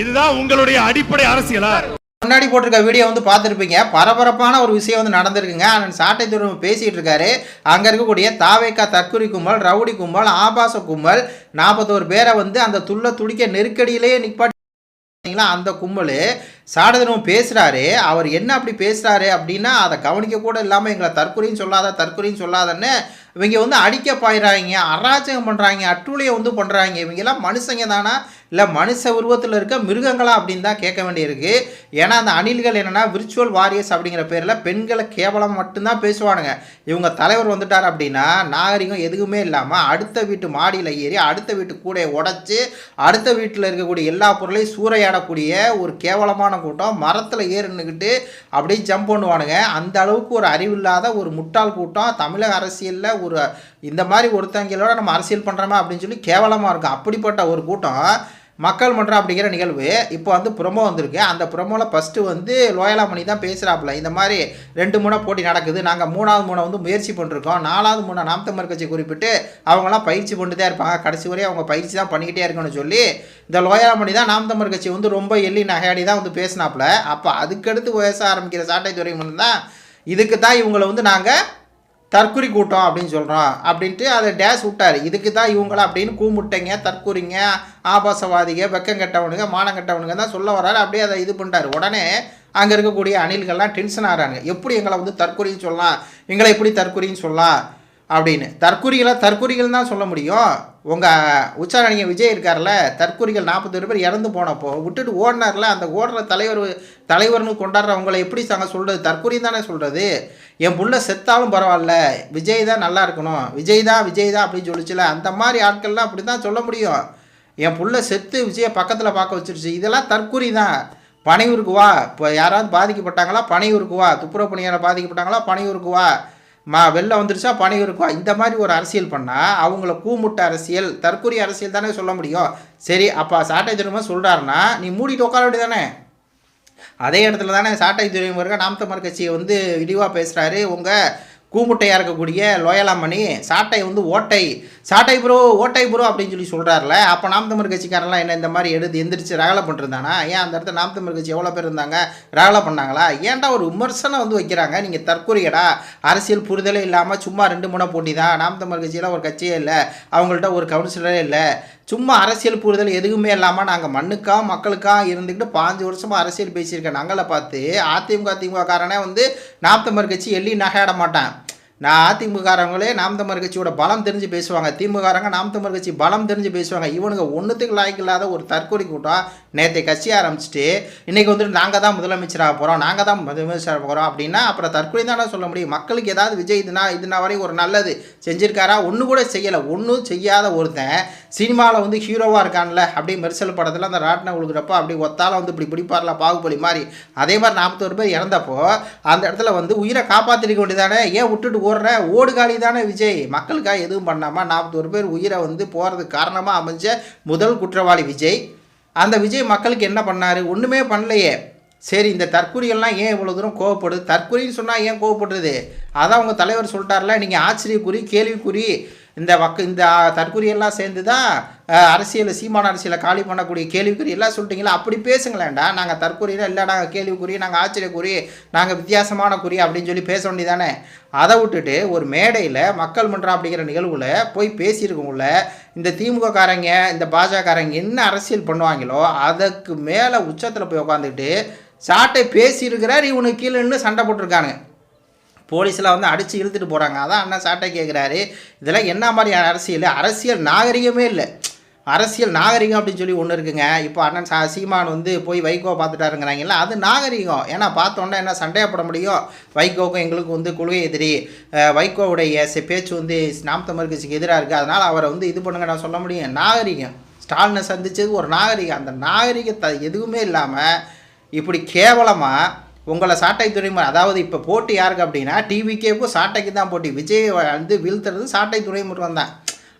இதுதான் உங்களுடைய அடிப்படை அரசியலா? முன்னாடி போட்டிருக்க வீடியோ வந்து பார்த்துருப்பீங்க. பரபரப்பான ஒரு விஷயம் வந்து நடந்திருக்குங்க. அண்ணன் சாட்டை துறை பேசிகிட்டு இருக்காரு. அங்கே இருக்கக்கூடிய தாவேக்கா தற்குறி கும்பல் ரவுடி கும்பல் ஆபாச கும்பல் நாற்பத்தோரு பேரை வந்து அந்த துள்ள துடிக்க நெருக்கடியிலேயே நிற்பாட்டி அந்த கும்பல் சாடதனம் பேசுகிறாரு அவர் என்ன அப்படி பேசுகிறாரு அப்படின்னா அதை கவனிக்க கூட இல்லாமல் எங்களை தற்கொலைன்னு சொல்லாத தற்கொலைன்னு சொல்லாதன்னு இவங்க வந்து அடிக்க பாயிறாங்க அராஜகம் பண்ணுறாங்க அட்டூழியம் வந்து பண்ணுறாங்க இவங்கெல்லாம் மனுஷங்க தானா? இல்லை மனுஷ உருவத்தில் இருக்க மிருகங்களா அப்படின்னு தான் கேட்க வேண்டியிருக்கு. ஏன்னா அந்த அணில்கள் என்னென்னா விர்ச்சுவல் வாரியர்ஸ் அப்படிங்கிற பேரில் பெண்களை கேவலம் மட்டும்தான் பேசுவானுங்க. இவங்க தலைவர் வந்துட்டார் அப்படின்னா நாகரிகம் எதுவுமே இல்லாமல் அடுத்த வீட்டு மாடியில் ஏறி அடுத்த வீட்டு கூடையை உடச்சி அடுத்த வீட்டில் இருக்கக்கூடிய எல்லா பொருளையும் சூறையாடக்கூடிய ஒரு கேவலமான கூட்டம் மரத்தில் ஏறின்னுக்கிட்டு அப்படியே ஜம்ப் பண்ணுவானுங்க. அந்த அளவுக்கு ஒரு அறிவில்லாத ஒரு முட்டாள் கூட்டம் தமிழக அரசியலில் ஒரு இந்த மாதிரி ஒருத்தங்களோட நம்ம அரசியல் பண்ணுறோமா அப்படின்னு சொல்லி கேவலமாக இருக்கும். அப்படிப்பட்ட ஒரு கூட்டம் மக்கள் மன்றம் அப்படிங்கிற நிகழ்வு இப்போ வந்து ப்ரொமோ வந்திருக்கு. அந்த ப்ரொமோவில் ஃபஸ்ட்டு வந்து லோயலா மணி தான் பேசுகிறாப்புல இந்த மாதிரி ரெண்டு மூணை போட்டி நடக்குது. நாங்கள் மூணாவது மூணை வந்து முயற்சி பண்ணிருக்கோம். நாலாவது மூணை நாம் தமிழ் கட்சி குறிப்பிட்டு அவங்களாம் பயிற்சி பண்ணிட்டு தான் இருப்பாங்க. கடைசி வரையும் அவங்க பயிற்சி தான் பண்ணிக்கிட்டே இருக்கணும்னு சொல்லி இந்த லோயலா மணி தான் நாம் தமிழ் கட்சி வந்து ரொம்ப எள்ளி நகையாடி தான் வந்து பேசினாப்புல. அப்போ அதுக்கடுத்து பேச ஆரம்பிக்கிற சாட்டை துறை தான் இதுக்கு தான் இவங்களை வந்து நாங்கள் தற்குறி கூட்டம் அப்படின்னு சொல்கிறோம் அப்படின்ட்டு அதை டேஸ் விட்டார். இதுக்கு தான் இவங்கள அப்படின்னு கூமுட்டைங்க தற்குறிங்க ஆபாசவாதிக வெக்கம் கெட்டவனுங்க மானம் கெட்டவனுங்க தான் சொல்ல வராரு அப்படியே அதை இது பண்ணிட்டார். உடனே அங்கே இருக்கக்கூடிய அணில்கள்லாம் டென்ஷன் ஆகிறாங்க எப்படி எங்களை வந்து தற்குறின்னு சொல்லலாம்? எங்களை எப்படி தற்குறின்னு சொல்லலாம்? அப்படின்னு. தற்குறிகளை தற்கூரிகள் தான் சொல்ல முடியும். உங்கள் உச்சாரணிங்க விஜய் இருக்கார்ல தற்கூரிகள் நாற்பத்தொரு பேர் இறந்து போனப்போ விட்டுட்டு ஓடினார்ல அந்த ஓடுற தலைவர் தலைவர்னு கொண்டாடுறவங்களை எப்படி தாங்க சொல்கிறது தற்குறி தானே சொல்கிறது என் புள்ள செத்தாலும் பரவாயில்ல விஜய் தான் நல்லா இருக்கணும். விஜய் தான் விஜய் தான் அப்படின்னு சொல்லிச்சுல அந்த மாதிரி ஆட்கள்லாம் அப்படி தான் சொல்ல முடியும். என் புள்ள செத்து விஜயை பக்கத்தில் பார்க்க வச்சிருச்சு. இதெல்லாம் தற்கூரி தான். பனையூருக்கு வா. இப்போ யாராவது பாதிக்கப்பட்டாங்களா? பனையூருக்கு வா. துப்புரவு பணியாளர் பாதிக்கப்பட்டாங்களா? பனையூருக்கு வா. மா வெளில வந்துருச்சா பனையூருக்கு இருக்கும் இந்த மாதிரி ஒரு அரசியல் பண்ணால் அவங்கள கூமுட்ட அரசியல் தற்கொலை அரசியல் தானே சொல்ல முடியும். சரி அப்போ சாட்டை திரும்ப சொல்கிறாருன்னா நீ மூடிட்டு உட்கார வேண்டியதானே அதே இடத்துல தானே சாட்டை துறைமுருகன் நாம் தமிழர் கட்சியை வந்து இழிவாக பேசுகிறாரு உங்கள் கூமுட்டையாக இருக்கக்கூடிய லோயலாமணி சாட்டை வந்து ஓட்டை. சாட்டை ப்ரோ ஓட்டை ப்ரோ அப்படின்னு சொல்லி சொல்கிறாருல அப்போ நாம் தமிழ் கட்சிக்காரெல்லாம் என்ன இந்த மாதிரி எடுத்து எந்திரிச்சு ரகலை பண்ணிருந்தானா ஏன் அந்த இடத்துல நாம் தமிழ் கட்சி எவ்வளோ பேர் இருந்தாங்க? ரகலை பண்ணாங்களா? ஏன்டா ஒரு விமர்சனம் வந்து வைக்கிறாங்க? நீங்கள் தற்கொலையடா அரசியல் புரிதலே இல்லாமல் சும்மா ரெண்டு மூணு போட்டி தான் நாம் தமிழ் கட்சியில் ஒரு கட்சியே இல்லை. அவங்கள்ட்ட ஒரு கவுன்சிலரே இல்லை. சும்மா அரசியல் புரிதல் எதுவுமே இல்லாமல் நாங்கள் மண்ணுக்கா மக்களுக்கா இருந்துக்கிட்டு பாஞ்சு வருஷமாக அரசியல் பேசியிருக்க நாங்களை பார்த்து அதிமுக திமுக காரனே வந்து நாம் தமிழ் கட்சி எள்ளி நகையாட மாட்டான். நான் அதிமுககாரங்களே நாம் தமிழர் கட்சியோட பலம் தெரிஞ்சு பேசுவாங்க. திமுககாரங்க நாம் தமிழர் கட்சி பலம் தெரிஞ்சு பேசுவாங்க. இவனுங்க ஒன்றுத்துக்கு லாய்க்கு இல்லாத ஒரு தற்கொலை கூட்டம் நேற்று கட்சி ஆரம்பிச்சுட்டு இன்றைக்கி வந்துட்டு நாங்கள் தான் முதலமைச்சராக போகிறோம் நாங்கள் தான் முதலமைச்சராக போகிறோம் அப்படின்னா அப்புறம் தற்கொலை தானே சொல்ல முடியும். மக்களுக்கு ஏதாவது விஜய் இதுனா இதுனா வரை ஒரு நல்லது செஞ்சிருக்காரா? ஒன்று கூட செய்யலை. ஒன்றும் செய்யாத ஒருத்தன் சினிமாவில் வந்து ஹீரோவாக இருக்கான்ல அப்படியே மெர்சல் படத்தில் அந்த ராட்டினம் உழுகுறப்போ அப்படி ஒத்தால வந்து இப்படி பிடிப்பார்ல பாகுபலி மாதிரி. அதே மாதிரி நாற்பத்தோரு பேர் இறந்தப்போ அந்த இடத்துல வந்து உயிரை காப்பாற்றிருக்க வேண்டியதானே ஏன் விட்டுட்டு போடுற ஓடுகாலி தானே விஜய். மக்களுக்காக எதுவும் பண்ணாமல் நாற்பத்தோரு பேர் உயிரை வந்து போகிறதுக்கு காரணமாக அமைஞ்ச முதல் குற்றவாளி விஜய். அந்த விஜய் மக்களுக்கு என்ன பண்ணார்? ஒன்றுமே பண்ணலையே. சரி இந்த தற்கொலைகள்லாம் ஏன் இவ்வளோ தூரம் கோவப்படுது? தற்கொலைன்னு சொன்னால் ஏன் கோவப்படுறது? அதான் உங்கள் தலைவர் சொல்லிட்டார்ல நீங்கள் ஆச்சரியக்குறி கேள்விக்குறி. இந்த வக்க இந்த தற்குறியெல்லாம் சேர்ந்து தான் அரசியல் சீமான அரசியலை காலி பண்ணக்கூடிய கேள்விக்குறி எல்லாம் சொல்லிட்டீங்களா? அப்படி பேசுங்களேன்டா. நாங்கள் தற்குறியில் இல்லை நாங்கள் கேள்விக்குறி நாங்கள் ஆச்சரியக்குறி நாங்கள் வித்தியாசமான குறி அப்படின்னு சொல்லி பேச வேண்டியதானே? அதை விட்டுட்டு ஒரு மேடையில் மக்கள் மன்றம் அப்படிங்கிற நிகழ்வில் போய் பேசியிருக்கவங்கள இந்த திமுக காரங்க இந்த பாஜகக்காரங்க என்ன அரசியல் பண்ணுவாங்களோ அதுக்கு மேலே உச்சத்தில் போய் உட்காந்துக்கிட்டு சாட்டை பேசியிருக்கிறார் இவனுக்கு கீழே நின்று சண்டை போட்டிருக்கானுங்க. போலீஸில் வந்து அடித்து இழுத்துட்டு போகிறாங்க அதான் அண்ணா சாட்டை கேட்குறாரு இதெல்லாம் என்ன மாதிரி அரசியல்? அரசியல் நாகரிகமே இல்லை. அரசியல் நாகரிகம் அப்படின்னு சொல்லி ஒன்று இருக்குங்க. இப்போ அண்ணன் சா சீமான் வந்து போய் வைகோ பார்த்துட்டாருங்கிறாங்கல்ல அது நாகரிகம். ஏன்னா பார்த்தோன்னே என்ன சண்டையப்பட முடியும்? வைகோவுக்கும் எங்களுக்கு வந்து கொள்கை எதிரி. வைகோவுடைய பேச்சு வந்து நாம் தமிழ் கட்சிக்கு எதிராக இருக்குது அதனால் அவரை வந்து இது பண்ணுங்க நான் சொல்ல முடியும். நாகரிகம். ஸ்டாலினை சந்தித்தது ஒரு நாகரிகம். அந்த நாகரிகத்தை எதுவுமே இல்லாமல் இப்படி கேவலமாக உங்களை சாட்டை துறைமுறை அதாவது இப்போ போட்டி யாருக்கு அப்படின்னா டிவிக்கேக்கும் சாட்டைக்கு தான் போட்டி. விஜய் வந்து வீழ்த்துறது சாட்டை துறைமுகம் தான்.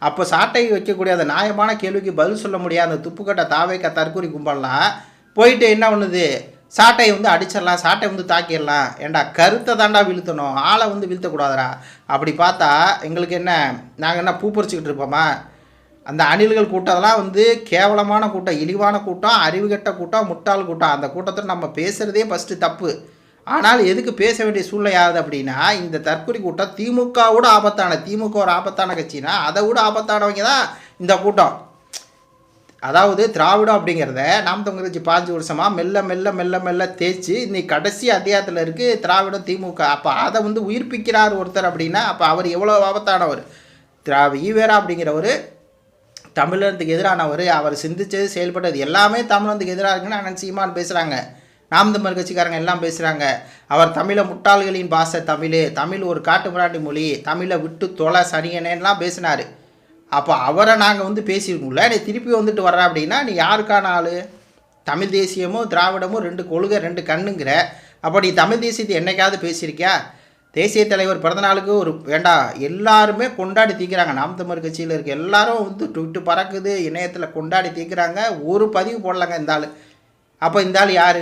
அப்போ சாட்டை வைக்கக்கூடிய அந்த நியாயமான கேள்விக்கு பதில் சொல்ல முடியாத அந்த துப்புக்கட்ட தாவைக்க தற்கூரி கும்பலாம் போயிட்டு என்ன பண்ணுது? சாட்டையை வந்து அடிச்சிடலாம் சாட்டை வந்து தாக்கிடலாம். ஏண்டா கருத்தை தாண்டா வீழ்த்தணும். ஆளை வந்து வீழ்த்தக்கூடாதுரா அப்படி பார்த்தா எங்களுக்கு என்ன நாங்கள் என்ன பூ பறிச்சுக்கிட்டு இருப்போமா? அந்த அணில்கள் கூட்டம்லாம் வந்து கேவலமான கூட்டம் இழிவான கூட்டம் அறிவுகெட்ட கூட்டம் முட்டாள் கூட்டம். அந்த கூட்டத்தில் நம்ம பேசுகிறதே ஃபஸ்ட்டு தப்பு. ஆனால் எதுக்கு பேச வேண்டிய சூழ்நிலை ஆகுது அப்படின்னா இந்த தற்கொலை கூட்டம் திமுகவோட ஆபத்தான திமுக ஒரு ஆபத்தான கட்சினா அதை விட ஆபத்தானவங்க தான் இந்த கூட்டம். அதாவது திராவிடம் அப்படிங்கிறத நாம் தமிழ் பாஞ்சு வருஷமாக மெல்ல மெல்ல மெல்ல மெல்ல தேய்ச்சி இன்னைக்கு கடைசி அத்தியாயத்தில் இருக்குது திராவிடம் திமுக. அப்போ அதை வந்து உயிர்ப்பிக்கிறார் ஒருத்தர் அப்படின்னா அப்போ அவர் எவ்வளோ ஆபத்தானவர்? திரா ஈவேரா அப்படிங்கிறவர் தமிழனத்துக்கு எதிரானவர் அவர் சிந்திச்சது செயல்பட்டது எல்லாமே தமிழனத்துக்கு எதிராக இருக்குன்னு அண்ணன் சீமான் பேசுகிறாங்க நாம் தமிழ் கட்சிக்காரங்க எல்லாம் பேசுகிறாங்க அவர் தமிழை முட்டாள்களின் பாசை தமிழ். தமிழ் ஒரு காட்டு மொழி. தமிழை விட்டு தொலை சரியனேலாம் பேசினார். அப்போ அவரை நாங்கள் வந்து பேசியிருக்கோம்ல நீ திருப்பி வந்துட்டு வர்ற அப்படின்னா நீ யாருக்கான ஆள்? தமிழ் தேசியமும் திராவிடமும் ரெண்டு கொள்கை ரெண்டு கண்ணுங்கிற. அப்போ நீ தமிழ் தேசியத்தை என்னைக்காவது பேசியிருக்கியா? தேசிய தலைவர் பிறந்தநாளுக்கு ஒரு வேண்டாம் எல்லாருமே கொண்டாடி தீக்கிறாங்க. நாம் தமிழ் கட்சியில் இருக்க எல்லாரும் வந்து ட்விட்டு பறக்குது இணையத்தில் கொண்டாடி தீக்கிறாங்க. ஒரு பதிவு போடலங்க இந்த ஆள். அப்போ இந்த ஆள் யார்?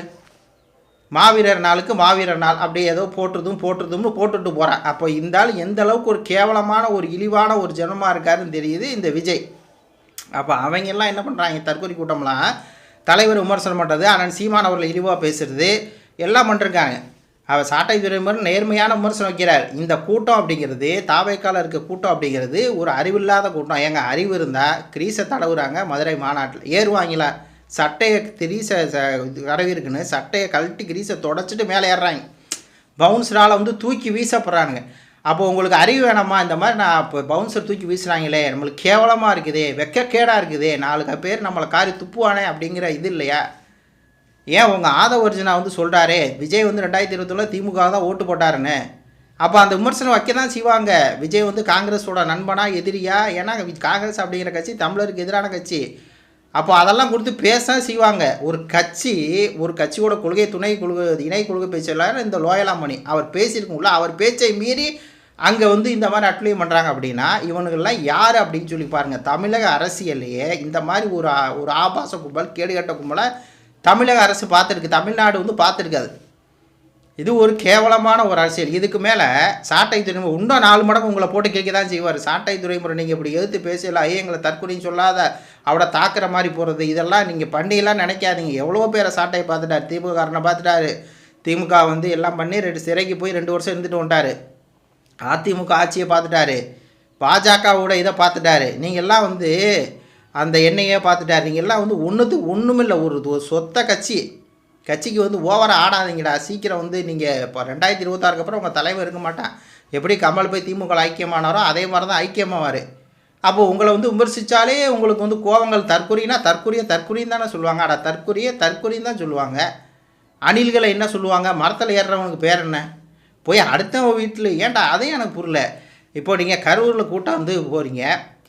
மாவீரர் நாளுக்கு மாவீரர் நாள். அப்படி ஏதோ போட்டுறதும் போட்டுறதும்னு போட்டுட்டு போகிறேன் அப்போ இந்த ஆள் எந்த அளவுக்கு ஒரு கேவலமான ஒரு இழிவான ஒரு ஜனமாக இருக்காருன்னு தெரியுது இந்த விஜய். அப்போ அவங்கெல்லாம் என்ன பண்ணுறாங்க தற்கொலை கூட்டம்லாம் தலைவர் விமர்சனம் பண்ணுறது ஆனால் சீமானவர்களை இழிவாக பேசுறது எல்லாம் பண்ணிருக்காங்க. அவர் சாட்டை துறைமுறை நேர்மையான விமர்சனம் வைக்கிறார். இந்த கூட்டம் அப்படிங்கிறது தாவைக்கால இருக்க கூட்டம் அப்படிங்கிறது ஒரு அறிவில்லாத கூட்டம். எங்கள் அறிவு இருந்தால் கிரீஸை தடவுறாங்க மதுரை மாநாட்டில். ஏறுவாங்களா சட்டையை கிரீஸை தடவி இருக்குன்னு சட்டையை கழட்டி கிரீஸை தொடச்சிட்டு மேலே ஏறுறாங்க. பவுன்சரால் வந்து தூக்கி வீசப்படுறானுங்க. அப்போ உங்களுக்கு அறிவு வேணாமா? இந்த மாதிரி நான் இப்போ பவுன்சர் தூக்கி வீசுகிறாங்களே நம்மளுக்கு கேவலமாக இருக்குதே வெக்கக்கேடாக இருக்குதே. நாலு பேர் நம்மளை காரி துப்புவானே அப்படிங்கிற இது இல்லையா? ஏன் உங்கள் ஆதவ அர்ஜுனா வந்து சொல்கிறாரே விஜய் வந்து ரெண்டாயிரத்தி இருபத்தொன்னில் திமுக தான் ஓட்டு போட்டாருன்னு. அப்போ அந்த விமர்சனம் வைக்க தான் செய்வாங்க. விஜய் வந்து காங்கிரஸோட நண்பனா எதிரியா? ஏன்னா காங்கிரஸ் அப்படிங்கிற கட்சி தமிழருக்கு எதிரான கட்சி. அப்போ அதெல்லாம் கொடுத்து பேச செய்வாங்க. ஒரு கட்சி ஒரு கட்சியோட கொள்கை துணை கொள்கை இணை கொள்கை பேச்சாளர் இந்த லோயலாமணி. அவர் பேசியிருக்கும்ல அவர் பேச்சை மீறி அங்கே வந்து இந்த மாதிரி அட்லைன் பண்ணுறாங்க அப்படின்னா இவனுங்கள்லாம் யார் அப்படின்னு சொல்லி பாருங்கள் தமிழக அரசியல்லையே இந்த மாதிரி ஒரு ஒரு ஆபாச கும்பல் கேடுகட்ட கும்பலை தமிழக அரசு பார்த்துருக்கு தமிழ்நாடு வந்து பார்த்துருக்காது. இது ஒரு கேவலமான ஒரு அரசியல். இதுக்கு மேலே சாட்டை துறைமுறை இன்னும் நாலு மடங்கு உங்களை போட்டு கேட்க தான் செய்வார். சாட்டை துறைமுறை நீங்கள் இப்படி எதிர்த்து பேசலாம் ஐயோ எங்களை தற்கொலைன்னு சொல்லாத அவட தாக்குற மாதிரி போகிறது இதெல்லாம் நீங்கள் பண்ணிலாம் நினைக்காதீங்க. எவ்வளோ பேரை சாட்டையை பார்த்துட்டார். திமுக காரனை பார்த்துட்டாரு. திமுக வந்து எல்லாம் பண்ணி ரெண்டு சிறைக்கு போய் ரெண்டு வருஷம் இருந்துட்டு வந்துட்டாரு. அதிமுக ஆட்சியை பார்த்துட்டாரு. பாஜகவோட இதை பார்த்துட்டாரு. நீங்கள் எல்லாம் வந்து அந்த எண்ணெயே பார்த்துட்டாரு. எல்லாம் வந்து ஒன்றுத்து ஒன்றுமில்லை ஒரு சொத்த கட்சி. கட்சிக்கு வந்து ஓவராக ஆடாதீங்கடா. சீக்கிரம் வந்து நீங்கள் இப்போ ரெண்டாயிரத்தி இருபத்தாறுக்கு அப்புறம் உங்கள் தலைவர் இருக்க மாட்டான் எப்படி கமல் போய் திமுக ஐக்கியமானாரோ அதே மாதிரி தான் ஐக்கியமாவார். அப்போ உங்களை வந்து விமர்சித்தாலே உங்களுக்கு வந்து கோவங்கள் தற்கொலைனா தற்கொலையை தற்கொலைன்னு தானே சொல்லுவாங்க அடா தற்கொலையை தற்கொலைன்னு தான் சொல்லுவாங்க. அணில்களை என்ன சொல்லுவாங்க? மரத்தில் ஏறுறவனுக்கு பேர் என்ன? போய் அடுத்தவங்க வீட்டில் ஏன்டா? அதையும் எனக்கு புரியல. இப்போ நீங்கள் கரூரில் கூட்டம் வந்து போகிறீங்க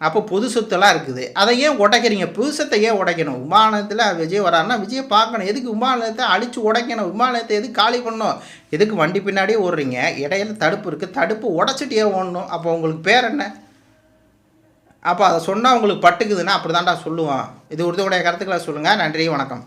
அப்போ பொது சொத்தெல்லாம் இருக்குது. அதை ஏன் உடைக்கிறீங்க? புதுசத்தை ஏன் உடைக்கணும்? விமானத்தில் விஜய் வரான்னா விஜயை பார்க்கணும். எதுக்கு விமானத்தை அழித்து உடைக்கணும்? விமானத்தை எதுக்கு காலி பண்ணணும்? எதுக்கு வண்டி பின்னாடியே ஓடுறீங்க? இடையில தடுப்பு இருக்குது தடுப்பு உடச்சிட்டு ஏன் ஓடணும். அப்போ உங்களுக்கு பேர் என்ன? அப்போ அதை சொன்னால் உங்களுக்கு பட்டுக்குதுன்னா அப்படி தான்டா சொல்லுவான். இது உறுதியுடைய கருத்துக்களை சொல்லுங்கள் நன்றி வணக்கம்.